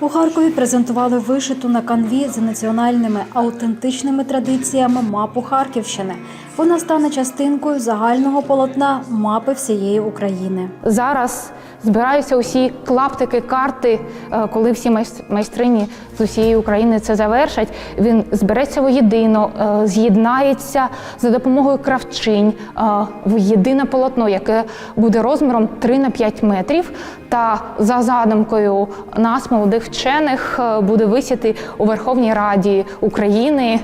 У Харкові презентували вишиту на канві з національними аутентичними традиціями мапу Харківщини. Вона стане частинкою загального полотна мапи всієї України. Зараз збираються усі клаптики карти, е, коли всі майстрині з усієї України це завершать. Він збереться воєдино, е, з'єднається за допомогою кравчинь е, в єдине полотно, яке буде розміром 3 на 5 метрів. Та за задумкою нас, молодих вчених, буде висіти у Верховній Раді України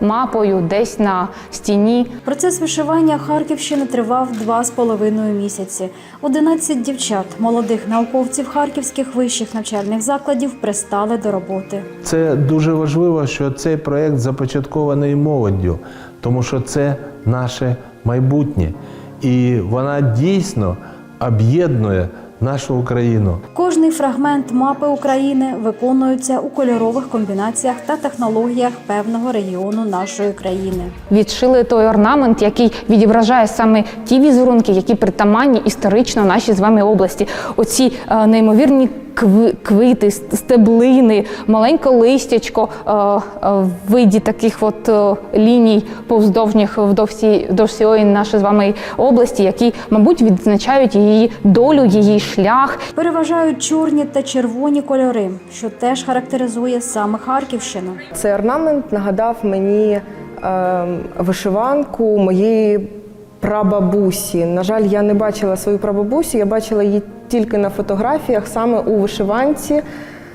мапою десь на стіні Процес вишивання Харківщини тривав два з половиною місяці. 11 дівчат, молодих науковців харківських вищих навчальних закладів, пристали до роботи. Це дуже важливо, що цей проєкт започаткований молоддю, тому що це наше майбутнє. І вона дійсно об'єднує нашу Україну. Кожний фрагмент мапи України виконується у кольорових комбінаціях та технологіях певного регіону нашої країни. відшили той орнамент, який відображає саме ті візерунки, які притаманні історично нашій з вами області. Оці е, неймовірні квіти, стеблини, маленьке листячко е, е, в виді таких от е, ліній повздовжніх вдовж всі- всієї нашої з вами області, які, мабуть, відзначають її долю, її шлях, Переважають чорні та червоні кольори, що теж характеризує саме Харківщину. Цей орнамент нагадав мені е, вишиванку моєї прабабусі. На жаль, я не бачила свою прабабусю, я бачила її тільки на фотографіях, саме у вишиванці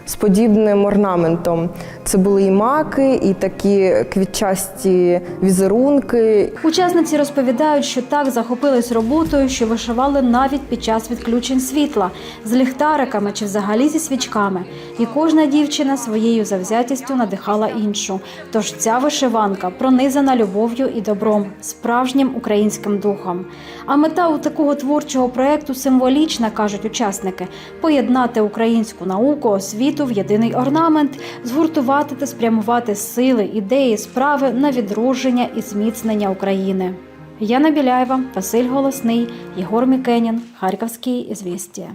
з подібним орнаментом. Це були і маки, і такі квітчасті візерунки. Учасниці розповідають, що так захопились роботою, що вишивали навіть під час відключень світла з ліхтариками чи взагалі зі свічками. І кожна дівчина своєю завзятістю надихала іншу. Тож ця вишиванка пронизана любов'ю і добром, справжнім українським духом. А мета у такого творчого проекту символічна, кажуть учасники: поєднати українську науку, освіту в єдиний орнамент, згуртувати та спрямувати сили, ідеї, справи на відродження і зміцнення України. Яна Біляєва, Василь Голосний, Єгор Мікенін, Харківські ізвістія.